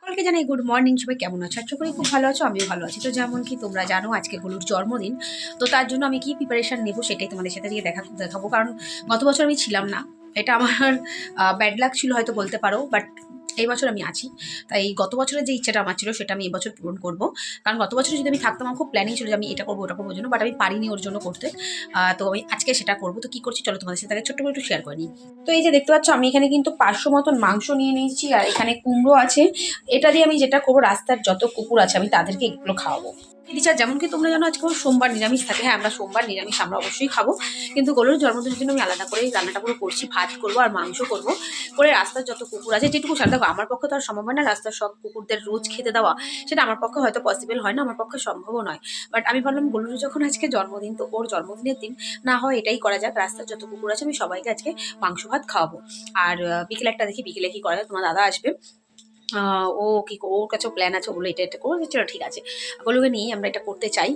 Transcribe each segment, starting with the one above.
সকলকে জানাই good morning সবাই কেমন আছো? আশা করি খুব ভালো আছো, আমিও ভালো আছি। তো যেমন কি তোমরা জানো, আজকে হলুর জন্মদিন, তো তার জন্য আমি কি প্রিপারেশান নেব সেটাই তোমাদের সাথে গিয়ে দেখা দেখাবো। কারণ গত বছর আমি ছিলাম না, এটা আমার ব্যাড লাক ছিল হয়তো বলতে পারো বাট এই বছর আমি আছি। তাই গত বছরের যে ইচ্ছাটা আমার ছিল, সেটা আমি এবছর পূরণ করব। কারণ গত বছর যদি আমি থাকতাম, আমার খুব প্ল্যানিং ছিল যে আমি এটা করব, ওটা করব জন্য বাট আমি পারিনি ওর জন্য করতে। তো আমি আজকে সেটা করব। তো কী করছি, চলো তোমাদের সাথে ছোট্ট করে একটু শেয়ার করে নিই। তো এই যে দেখতে পাচ্ছ, আমি এখানে কিন্তু পাঁচশো মতন মাংস নিয়ে নিয়েছি, আর এখানে কুমড়ো আছে। এটা দিয়ে আমি যেটা করব, রাস্তার যত কুকুর আছে, আমি তাদেরকে এগুলো খাওয়াবো। টিচার যেমন কি তোমরা জানো আজকে সোমবার নিরামিষ থাকে। হ্যাঁ আমরা সোমবার নিরামিষ, আমরা অবশ্যই খাব। কিন্তু গরুর জন্মদিনের জন্য আমি আলাদা করে রান্নাটা পুরো করছি, ভাত করব আর মাংস করব। করে রাস্তার যত কুকুর আছে, যেটুকু সারা, দেখো, আমার পক্ষে তো আর সম্ভব হয় না রাস্তার সব কুকুরদের রোজ খেতে দেওয়া। সেটা আমার পক্ষে হয়তো পসিবল হয় না, আমার পক্ষে সম্ভবও নয়। বাট আমি ভাবলাম গলুর যখন আজকে জন্মদিন, তো ওর জন্মদিনের দিন, না হয় এটাই করা যাক, রাস্তার যত কুকুর আছে, আমি সবাইকে আজকে মাংস, ভাত খাওয়াবো। আর বিকেলে একটা দেখি, বিকেলে কি করা যায়, তোমার দাদা আসবে। ও কি ওর কাছেও প্ল্যান আছে ওগুলো এটা এটা করব চলো ঠিক আছে। ওগুলোকে নিয়ে আমরা এটা করতে চাই।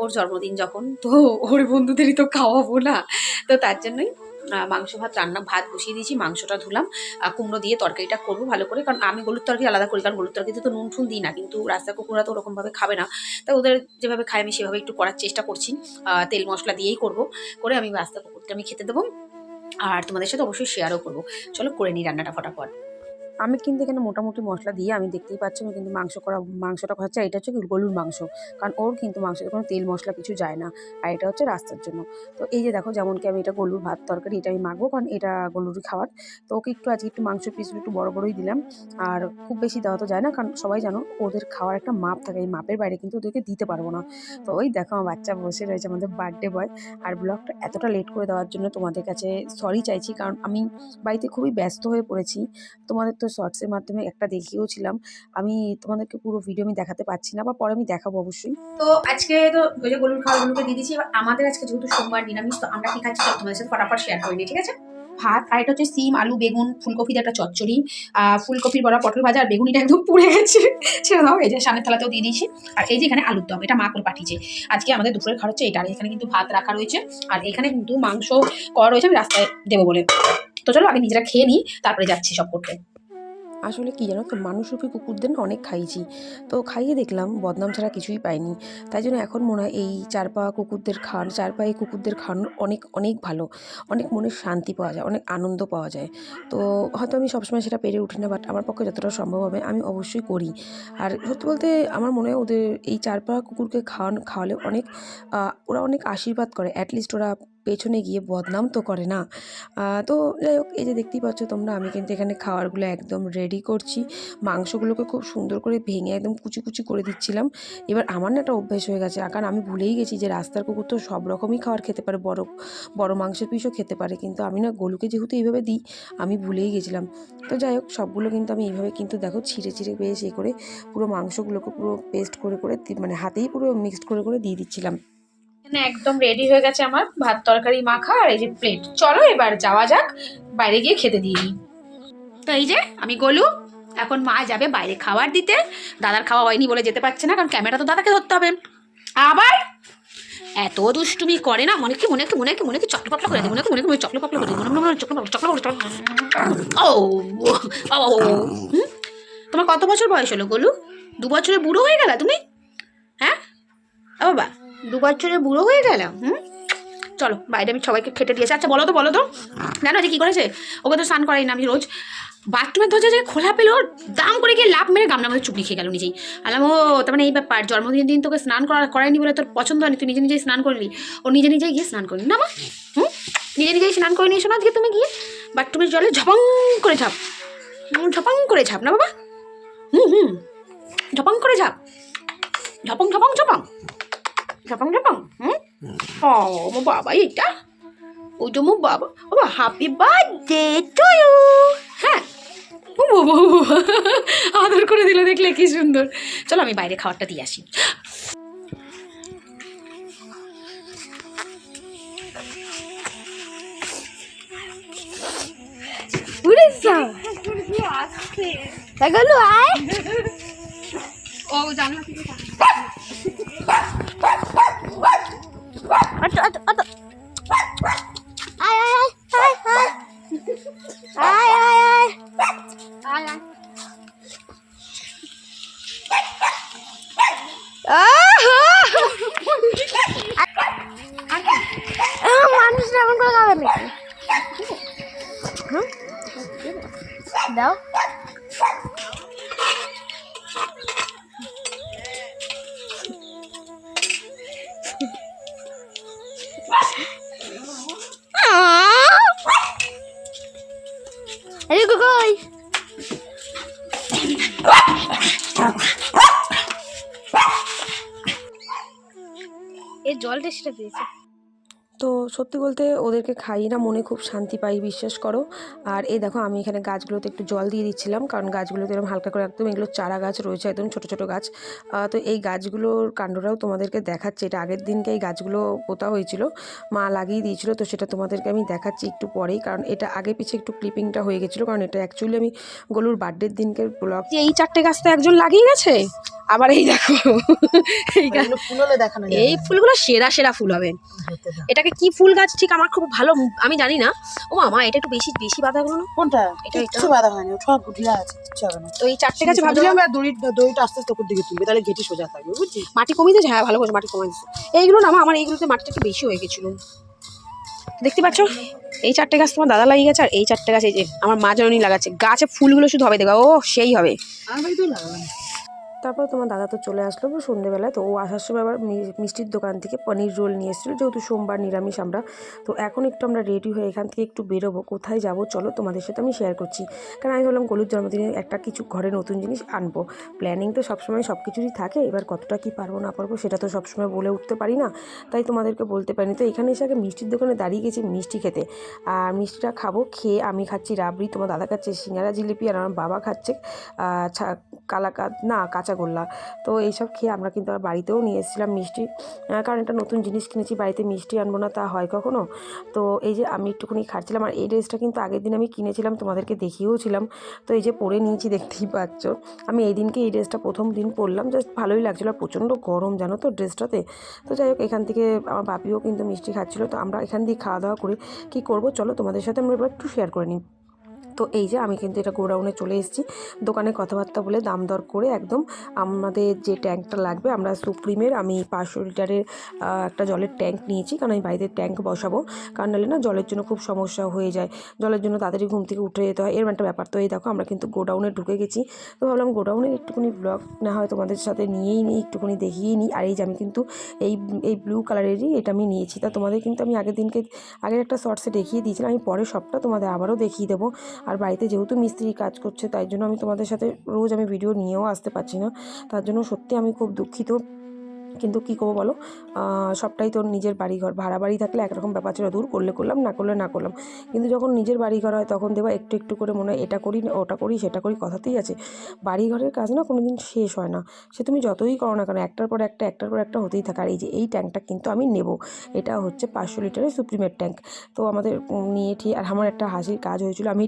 ওর জন্মদিন যখন, তো ওর বন্ধুদেরই তো খাওয়াবো না। তো তার জন্যই মাংস, ভাত, রান্না, ভাত বসিয়ে দিয়েছি, মাংসটা ধুলাম কুমড়ো দিয়ে তরকারিটা করব ভালো করে। কারণ আমি গলুর তরকারি আলাদা করি, কারণ গলুর তরকারিতে তো নুন ঠুন দিই না, কিন্তু রাস্তার কুকুররা তো ওরকমভাবে খাবে না। তাই ওদের যেভাবে খায়, আমি সেভাবে একটু করার চেষ্টা করছি। তেল মশলা দিয়েই করব, করে আমি রাস্তা কুকুরটা আমি খেতে দেবো। আর তোমাদের সাথে অবশ্যই শেয়ারও করব। চলো, করে নিই রান্নাটা ফটাফট। আমি কিন্তু এখানে মোটামুটি মশলা দিয়ে আমি দেখতেই পাচ্ছি আমি কিন্তু মাংস করা, মাংসটা করা হচ্ছে, এটা হচ্ছে গলুর মাংস। কারণ ওর কিন্তু মাংসের কোনো তেল মশলা কিছু যায় না। আর এটা হচ্ছে রাস্তার জন্য। তো এই যে দেখো, যেমন কি আমি এটা গলুর ভাত তরকারি, এটা আমি মাখবো কারণ এটা গলুরই খাবার। তো ওকে একটু আজকে একটু মাংস পিসগুলো একটু বড় বড়ই দিলাম। আর খুব বেশি দেওয়া তো যায় না, কারণ সবাই জানো ওদের খাওয়ার একটা মাপ থাকে। এই মাপের বাইরে কিন্তু ওদেরকে দিতে পারব না। তো ওই দেখো, আমার বাচ্চা বসে রয়েছে, আমাদের বার্থডে বয় আর ব্লগটা এতটা লেট করে দেওয়ার জন্য তোমাদের কাছে সরি চাইছি, কারণ আমি বাড়িতে খুবই ব্যস্ত হয়ে পড়েছি। তোমাদের তো শর্টসের মাধ্যমে একটা দেখিয়েওছিলাম আমি তোমাদেরকে পুরো ভিডিও আমি দেখাতে পারছি না, বা পরে আমি দেখাবো অবশ্যই। তো আজকে তো ওই যে গরুর খাওয়াগুলোকে দিয়ে দিচ্ছি আমাদের আজকে যেহেতু সোমবার নিরামিষ, তো আমরা কি খাচ্ছি তোমাদের সাথে ফটাফট শেয়ার করে নিই, ঠিক আছে? ভাত, আর এটা হচ্ছে সিম, আলু, বেগুন, ফুলকপির একটা চচ্চড়ি। ফুলকপির বড়া, পটল ভাজা, আর বেগুনিটা একদম পুড়ে গেছে। ছেড়ে দাও, এই যে সামনের থালাতেও দিয়ে দিয়েছি। আর এই যে এখানে আলুর দম, এটা মা করে পাঠিয়েছে। আজকে আমাদের দুপুরের খাওয়া হচ্ছে এটা, আর এখানে কিন্তু ভাত রাখা রয়েছে। আর এখানে কিন্তু মাংস করা রয়েছে, আমি রাস্তায় দেবো বলে। তো চলো আগে নিজেরা খেয়ে নিই, তারপরে যাচ্ছি সব করতে। আসলে কি জানো তো, মানুষরূপী কুকুরদের না অনেক খাইয়েছি। তো খাইয়ে দেখলাম, বদনাম ছাড়া কিছুই পাইনি। তাই জন্য এখন মনে হয় এই চার পা কুকুরদের খাওয়ানো চার পায়ে কুকুরদের খাওয়ানোর অনেক অনেক ভালো। অনেক মনের শান্তি পাওয়া যায়, অনেক আনন্দ পাওয়া যায়। তো হয়তো আমি সবসময় সেটা পেরে উঠি না বাট আমার পক্ষে যতটা সম্ভব হবে আমি অবশ্যই করি। আর সত্যি বলতে আমার মনে হয় ওদের এই চার পা কুকুরকে খাওয়ানো, খাওয়ালে অনেক ওরা অনেক আশীর্বাদ করে। অ্যাটলিস্ট ওরা পেছনে গিয়ে বদনাম তো করে না। তো যাই হোক, এই যে দেখতেই পাচ্ছ তোমরা, আমি কিন্তু এখানে খাবারগুলো একদম রেডি করছি। মাংসগুলোকে খুব সুন্দর করে ভেঙে একদম কুচি কুচি করে দিচ্ছিলাম। এবার আমার না একটা অভ্যেস হয়ে গেছে, কারণ আমি ভুলেই গেছি যে রাস্তার কুকুর তো সব রকমই খাবার খেতে পারে, বড় বড় মাংসের পিসও খেতে পারে, কিন্তু আমি না গলুকে যেহেতু এইভাবে দিই, আমি ভুলেই গেছিলাম। তো যাই হোক, সবগুলো কিন্তু আমি এইভাবে কিন্তু দেখো ছিঁড়ে ছিঁড়ে বেশ এ করে পুরো মাংসগুলোকে পুরো পেস্ট করে করে মানে হাতেই পুরো মিক্সড করে করে দিয়ে দিচ্ছিলাম। এখানে একদম রেডি হয়ে গেছে আমার ভাত তরকারি মাখা আর এই যে প্লেট চলো এবার যাওয়া যাক বাইরে গিয়ে খেতে দিই তো এই যে আমি গলু এখন মা যাবে বাইরে খাবার দিতে দাদার খাওয়া হয়নি বলে যেতে পারছে না কারণ ক্যামেরা তো দাদাকে ধরতে হবে আবার এত দুষ্টুমি করে না মনে কি মনে কি মনে কি মনে কি চকলো পাকলো করে মনে কি মনে কি মনে চকলো পাকলো করে মনে মনে মনে চকলো চকলো ও ও? তোমার কত বছর বয়স হলো গোলু দু বছরে বুড়ো হয়ে গেলা তুমি হ্যাঁ বাবা দু বছরে বুড়ো হয়ে গেল হুম? চলো, বাইরে আমি সবাইকে খেটে দিয়েছি আচ্ছা বলো তো বলো তো। জানো যে কী করেছে? ওকে তো স্নান করাই না আমি রোজ। বাথরুমের দরজা যে খোলা পেল, দাম করে গিয়ে লাভ মেরে গামলার মধ্যে চুপড়ি খেয়ে গেল নিজেই। আলাম, ও, তার মানে এই ব্যাপার, জন্মদিনের দিন তোকে স্নান করা, করায়নি বলে তোর পছন্দ হয়নি, তুই নিজে নিজেই স্নান করলি ও নিজে নিজেই গিয়ে স্নান করলি না। মা, হুম? নিজে নিজেই স্নান করে নিয়েছো না আজকে তুমি গিয়ে? বাথরুমের জলে ঝপাং করে ঝাপ। ঝপাং করে ঝাপ না বাবা? হুম হুম। ঝপাং করে ঝাপ। ঝপং ঝপং, ঝপাং। ঝপাং ঝপাং হুম? ও মো বাবা এটা ওই যে মো বাবা। বাবা হ্যাপি বার্থডে টু ইউ হ্যাঁ। ও বাবা আদর করে দিল দেখলে কি সুন্দর। চলো আমি বাইরে খাবারটা দিয়ে আসি। আয়। ও জানলা থেকে Atu, atu, atu. Ay, ay, Ai, ai, ai, ai, ai, ai, ai, ai. এর পেয়েছি। সত্যি বলতে ওদেরকে খাইয়ে না মনে খুব শান্তি পাই বিশ্বাস করো। আর এই দেখো আমি এখানে গাছগুলোতে একটু জল দিয়ে দিচ্ছিলাম কারণ গাছগুলোতে এরকম হালকা করে একদম এগুলো চারা গাছ রয়েছে একদম ছোটো ছোটো গাছ। তো এই গাছগুলোর কাণ্ডটাও তোমাদেরকে দেখাচ্ছি। এটা আগের দিনকে এই গাছগুলো পোতা হয়েছিল মা লাগিয়ে দিয়েছিল তো সেটা তোমাদেরকে আমি দেখাচ্ছি একটু পরেই কারণ এটা আগে পিছিয়ে একটু ক্লিপিংটা হয়ে গেছিল কারণ এটা অ্যাকচুয়ালি আমি গলুর বার্থডের দিনকে ব্লগ এই চারটে গাছ তো একজন লাগিয়ে গেছে? আবার এই দেখো। এই যাবে এই ফুলগুলো সেরা সেরা ফুল হবে। এটাকে কি ফুল গাছ ঠিক আমার খুব ভালো আমি জানি না। ও মামা এটা একটু বেশি বেশি বাঁধা গেলো না? কোনটা? এটা, কিচ্ছু বাধা হয়নি সব ঢিলা আছে কিচ্ছু হবে না। তো এই চারটে গাছ ভাবছিলাম ভাবছিলাম দড়ি দড়িটা আস্তে আস্তে উপর দিকে তুলবে তাহলে ঘেটি সোজা থাকবে বুঝছিস মাটি কমিয়ে দিয়েছে? হ্যাঁ ভালো করে মাটি কমিয়ে দিয়েছে। এইগুলো না আমার এইগুলোতে মাটিটা একটু বেশি হয়ে গেছিল। দেখতে পাচ্ছ? এই চারটে গাছ তোমার দাদা লাগিয়ে গেছে আর এই চারটে গাছ এই যে আমার মা জননী লাগাচ্ছে। গাছে ফুলগুলো শুধু হবে দেখা ও সেই হবে। আমার বাড়িতেও লাগালাম তারপর তোমার দাদা তো চলে আসলো সন্ধ্যেবেলায় তো ও আসার সময় আবার মিষ্টির দোকান থেকে পনির রোল নিয়ে এসেছিল। যেহেতু সোমবার নিরামিষ আমরা, তো এখন একটু আমরা রেডি হয়ে এখান থেকে একটু বেরোবো। কোথায় যাব চলো তোমাদের সাথে আমি শেয়ার করছি। কারণ আমি ভাবলাম গলুর জন্মদিনে একটা কিছু ঘরে নতুন জিনিস আনব। প্ল্যানিং তো সবসময় সব কিছুরই থাকে, এবার কতটা কি পারব না পারব সেটা তো সবসময় বলে উঠতে পারি না। তাই তোমাদেরকে বলতে পারিনি। তো এখানে এসে আগে মিষ্টির দোকানে দাঁড়িয়ে গেছি মিষ্টি খেতে। আর মিষ্টিটা খাব, খেয়ে আমি খাচ্ছি রাবড়ি, তোমার দাদা খাচ্ছে সিঙ্গারা জিলিপি আর আমার বাবা খাচ্ছে কালাকাদ না কাঁচাগোল্লা তো এইসব খেয়ে আমরা কিন্তু আবার বাড়িতেও নিয়ে এসেছিলাম মিষ্টি। কারণ একটা নতুন জিনিস কিনেছি, বাড়িতে মিষ্টি আনব না তা হয় কখনো। তো এই যে আমি একটুখানি খাচ্ছিলাম, আর এই ড্রেসটা কিন্তু আগের দিন আমি কিনেছিলাম, তোমাদেরকে দেখিয়েও ছিলাম তো এই যে পরে নিয়েছি, দেখতেই পাচ্ছ। আমি এই দিনকে এই ড্রেসটা প্রথম দিন পরলাম, জাস্ট ভালোই লাগছিল, আর প্রচণ্ড গরম, জানো তো ড্রেসটাতে। তো যাই হোক, এখান থেকে আমার বাপিও কিন্তু মিষ্টি খাচ্ছিলো, তো আমরা এখান দিয়ে খাওয়া দাওয়া করে কী করব, চলো তোমাদের সাথে আমরা এবার একটু শেয়ার করে নিই। তো এই যে আমি কিন্তু এটা গোডাউনে চলে এসেছি। দোকানে কথাবার্তা বলে দাম দর করে একদম আমাদের যে ট্যাঙ্কটা লাগবে আমরা সুপ্রিমের আমি পাঁচশো লিটারের একটা জলের ট্যাঙ্ক নিয়েছি। কারণ আমি বাড়িতে ট্যাঙ্ক বসাবো। কারণ নাহলে না জলের জন্য খুব সমস্যা হয়ে যায়। জলের জন্য তাড়াতাড়ি ঘুম থেকে উঠে যেতে হয়। এরকম একটা ব্যাপার। তো এই দেখো আমরা কিন্তু গোডাউনে ঢুকে গেছি। তো ভাবলাম গোডাউনের একটুখানি ব্লগ না হয় তোমাদের সাথে নিয়েই নিই, একটুখানি দেখিয়েই নিই। আর এই যে আমি কিন্তু এই এই ব্লু কালারেরই এটা আমি নিয়েছি। তা তোমাদের কিন্তু আমি আগের দিনকে, আগের একটা শর্টসে দেখিয়ে দিয়েছিলাম। আমি পরে সবটা তোমাদের আবারও দেখিয়ে দেবো। বাড়িতে যেহেতু মিস্ত্রি কাজ করছে, তাই জন্য আমি তোমাদের সাথে রোজ আমি ভিডিও নিয়েও আসতে পারছি না। তার জন্য সত্যি আমি খুব দুঃখিত। কিন্তু কী করব বলো? সবটাই তো নিজের বাড়িঘর। ভাড়া বাড়ি থাকলে একরকম ব্যাপার ছিল, দূর করলে করলাম, না করলে না করলাম। কিন্তু যখন নিজের বাড়িঘর হয়, তখন দেখবা একটু একটু করে মনে হয়, এটা করি, ওটা করি, সেটা করি, কথাতেই আছে। বাড়িঘরের কাজ না কোনো দিন শেষ হয় না। সে তুমি যতই করো না কেন, একটার পর একটা, একটার পর একটা হতেই থাকে। আর এই যে এই ট্যাঙ্কটা কিন্তু আমি নেব। এটা হচ্ছে পাঁচশো লিটারের সুপ্রিমের ট্যাঙ্ক। তো আমাদের নিয়ে ঠিক আর আমার একটা হাসির কাজ হয়েছিল, আমি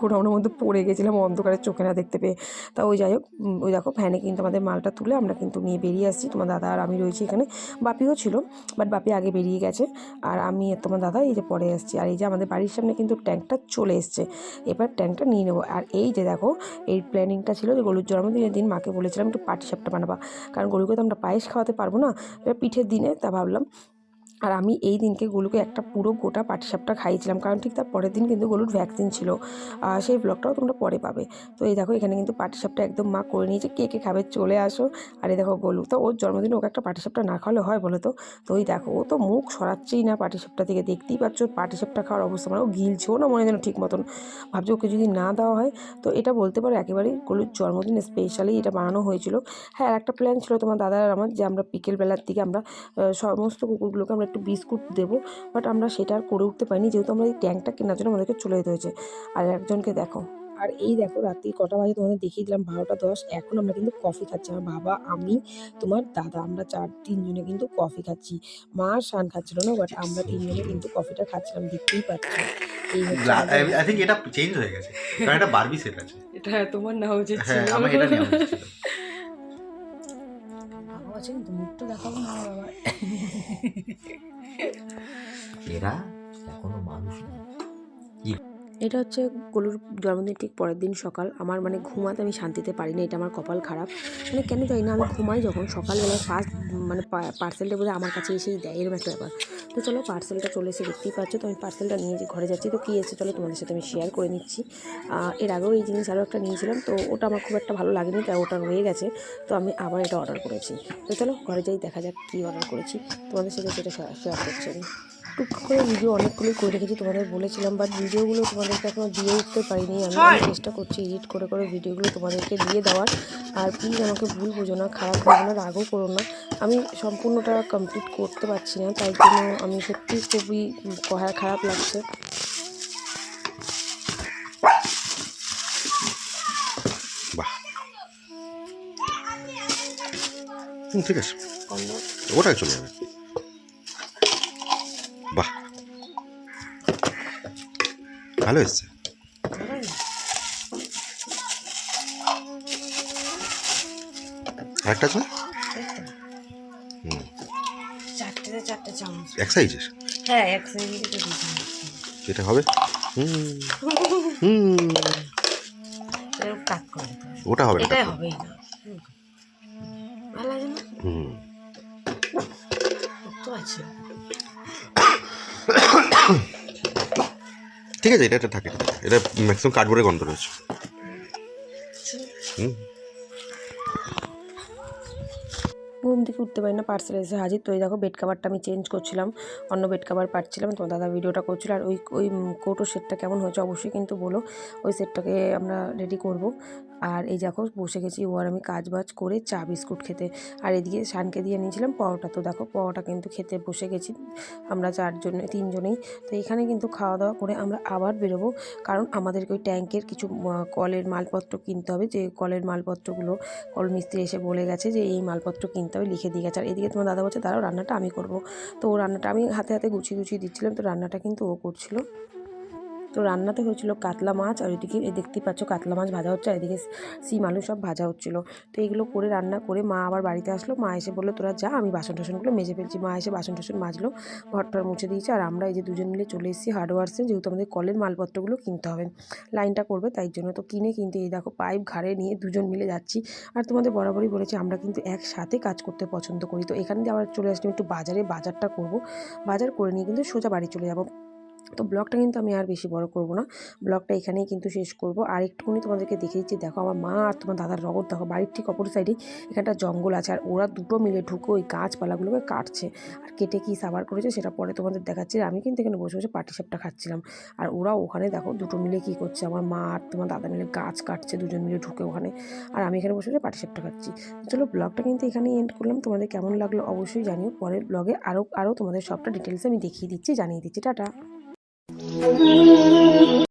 গোডাউনের মধ্যে পড়ে গেছিলাম, অন্ধকারে চোখে না দেখতে পেয়ে। তা ওই যাই হোক ওই দেখো ফ্যানে কিন্তু আমাদের মালটা তুলে আমরা কিন্তু নিয়ে বেরিয়ে আসছি। তোমার দাদা আর আমি রয়েছি এখানে। বাপিও ছিল বাট বাপি আগে বেরিয়ে গেছে। আর আমি তোমার দাদা এই যে পরে এসেছি আর এই যে আমাদের বাড়ির সামনে কিন্তু ট্যাঙ্কটা চলে এসছে। এবার ট্যাঙ্কটা নিয়ে নেব। আর এই যে দেখো, এই প্ল্যানিংটা ছিল যে গরুর জন্মদিনের দিন মাকে বলেছিলাম একটু পাটি সাপটা বানাবা। কারণ গরুকে তো আমরা পায়েস খাওয়াতে পারব না। এবার পিঠের দিনে তা ভাবলাম আর আমি এই দিনকে গলুকে একটা পুরো গোটা পাটিসাপটা খাইয়েছিলাম, কারণ ঠিক তার পরের দিন কিন্তু গলুর ভ্যাকসিন ছিল। সেই ব্লগটাও তোমরা পরে পাবে। তো এই দেখো এখানে কিন্তু পাটিসাপটা একদম মা করে নিয়েছে, কে কে খাবে চলে আসো। আর এই দেখো গলু, তো ওর জন্মদিনে ওকে একটা পাটিসাপটা না খাওয়ালে হয় বলো তো? তো ওই দেখো, ও তো মুখ সরাচ্ছেই না পাটিসাপটা থেকে, দেখতেই পাচ্ছ পাটিসাপটা খাওয়ার অবস্থা মানে ও গিলছেও না মনে যেন ঠিক মতন। ভাবছি ওকে যদি না দেওয়া হয়, তো এটা বলতে পারো একেবারেই গলুর জন্মদিন স্পেশালি এটা বানানো হয়েছিল। হ্যাঁ আর একটা প্ল্যান ছিল তোমার দাদার আমার, যে আমরা বিকেলবেলার দিকে আমরা সমস্ত কুকুরগুলোকে আমরা একটু বিস্কুট দেবো বাট আমরা সেটা আর করে উঠতে পারিনি। যেহেতু আমরা এই ট্যাঙ্কটা কেনার জন্য আমাদেরকে চলে যেতে হয়েছে। আর একজনকে দেখো। আর এই দেখো রাত্রি কটা বাজে তোমাদের দেখিয়ে দিলাম বারোটা দশ। এখন আমরা কিন্তু কফি খাচ্ছি। আমার বাবা আমি তোমার দাদা আমরা চার তিনজনে কিন্তু কফি খাচ্ছি। মা আর শান খাচ্ছিল না বাট আমরা তিনজনে কিন্তু কফিটা খাচ্ছিলাম দেখতেই পাচ্ছি। আই থিঙ্ক এটা চেঞ্জ হয়ে গেছে। কারণ এটা বারবি সেট আছে। এটা তোমার না উচিত হ্যাঁ আমার এটা নেওয়া উচিত মুখটা দেখাবো না আমার বাবা। এরা এখনও মানুষ না। এটা হচ্ছে গোলুর জন্মদিন ঠিক পরের দিন সকাল। আমার মানে ঘুমাতে আমি শান্তিতে পারি না এটা আমার কপাল খারাপ। মানে কেন জানি না আমি ঘুমাই যখন সকালবেলায় ফার্স্ট মানে পার্সেলটা বোধহয় আমার কাছে এসেই দেয় এরকম একটা ব্যাপার। তো চলো পার্সেলটা চলে এসে দেখতেই পাচ্ছ, তো আমি পার্সেলটা নিয়ে ঘরে যাচ্ছি, তো কী এসে চলো তোমাদের সাথে আমি শেয়ার করে নিচ্ছি। এর আগেও এই জিনিস আরও একটা নিয়েছিলাম, তো ওটা আমার খুব একটা ভালো লাগেনি, তাই ওটা রয়ে গেছে, তো আমি আবার এটা অর্ডার করেছি। তো চলো ঘরে যাই, দেখা যাক কী অর্ডার করেছি। তোমাদের সাথে সেটা শেয়ার করছি আমি। টুক করে ভিডিও অনেকগুলোই করে রেখেছি তোমাদের বলেছিলাম বাট ভিডিওগুলো তোমাদেরকে এখনও দিয়ে উঠতে পারিনি। আমি চেষ্টা করছি এডিট করে করে ভিডিওগুলো তোমাদেরকে দিয়ে দেওয়ার। আর প্লিজ আমাকে ভুল বোঝো না খারাপ ভেবো না রাগও করো না। আমি সম্পূর্ণটা কমপ্লিট করতে পারছি না তাই জন্য আমি সত্যি খুবই কহা- খারাপ লাগছে। ঠিক আছে। ওটাই চলে যাবে। ভালো এসছে আরেকটা আছে? হুম চারটে চারটে চামচ। এক সাইজের? হ্যাঁ এক যেটা হবে? হুম। হুম হবে। ওটা হবে না হুম। ভালো হুম। তো আছে। ঠিক আছে, এটা এটা থাকে। এটা ম্যাক্সিমাম কার্ডবোর্ডের গন্ধ রয়েছে। ঘুম থেকে উঠতে পারি না পার্সেল এসে হাজির। তো এই দেখো বেড কাভারটা আমি চেঞ্জ করছিলাম, অন্য বেড কাভার পাচ্ছিলাম। তোমার দাদা ভিডিওটা করছিল, আর ওই ওই কৌটো সেটটা কেমন হয়েছে অবশ্যই কিন্তু বলো। ওই সেটটাকে আমরা রেডি করব। আর এই দেখো বসে গেছি ও আর আমি কাজ বাজ করে চা বিস্কুট খেতে। আর এদিকে শানকে দিয়ে নিয়েছিলাম পরোটা। তো দেখো পরোটা কিন্তু খেতে বসে গেছি আমরা চারজনে, তিনজনেই। তো এখানে কিন্তু খাওয়া দাওয়া করে আমরা আবার বেরোবো। কারণ আমাদেরকে ওই ট্যাঙ্কের কিছু কলের মালপত্র কিনতে হবে। যে কলের মালপত্রগুলো কল মিস্ত্রি এসে বলে গেছে যে এই মালপত্র কিনতে হবে, লিখে দিয়ে গেছে। আর এদিকে তোমার দাদা বলছে, দাঁড়াও, রান্নাটা আমি করব। তো ও রান্নাটা আমি হাতে হাতে গুছিয়ে গুছিয়ে দিচ্ছিলাম। তো রান্নাটা কিন্তু ও করছিল। তো রান্নাতে হয়েছিল কাতলা মাছ আর ওইদিকে এই দেখতেই পাচ্ছ কাতলা মাছ ভাজা হচ্ছে, আর এদিকে সিম আলু সব ভাজা হচ্ছিল। তো এগুলো করে রান্না করে মা আবার বাড়িতে আসলো। মা এসে বলল, তোরা যা, আমি বাসন টাসনগুলো মেজে ফেলছি। মা এসে বাসন টাসন মাজলো, ঘরটার মুছে দিয়েছে। আর আমরা এই যে দুজন মিলে চলে এসেছি হার্ডওয়ার্সে, যেহেতু আমাদের কলের মালপত্রগুলো কিনতে হবে। লাইনটা করবে, তাই জন্য তো কিনে কিনতে, এই দেখো পাইপ ঘাড়ে নিয়ে দুজন মিলে যাচ্ছি। আর তোমাদের বরাবরই বলেছি, আমরা কিন্তু একসাথে কাজ করতে পছন্দ করি। তো এখান দিয়ে আবার চলে আসলাম, একটু বাজারে বাজারটা করব। বাজার করে নিয়ে কিন্তু সোজা বাড়ি চলে যাব। তো ব্লগটা কিন্তু আমি আর বেশি বড় করব না। ব্লগটা এখানেই কিন্তু শেষ করব। আর একটুখানি তোমাদেরকে দেখে দিচ্ছি, দেখো আমার মা আর তোমার দাদার রগর দেখো বাড়ির ঠিক অপর সাইডে এখানটা জঙ্গল আছে। আর ওরা দুটো মিলে ঢুকে ওই গাছপালাগুলোকে কাটছে। আর কেটে কি সাবার করেছে সেটা পরে তোমাদের দেখাচ্ছি। আমি কিন্তু এখানে বসে বসে পাটি সাপটা খাচ্ছিলাম। আর ওরা ওখানে দেখো দুটো মিলে কি করছে, আমার মা আর তোমার দাদা মিলে গাছ কাটছে, দুজন মিলে ঢুকে ওখানে। আর আমি এখানে বসে বসে পাটি সাপটা খাচ্ছি। চলো ব্লগটা কিন্তু এখানেই এন্ড করলাম। তোমাদের কেমন লাগল অবশ্যই জানিও। পরের ব্লগে আরও আরও তোমাদের সবটা ডিটেলসে আমি দেখিয়ে দিচ্ছি, জানিয়ে দিচ্ছি। টাটা। 嗯。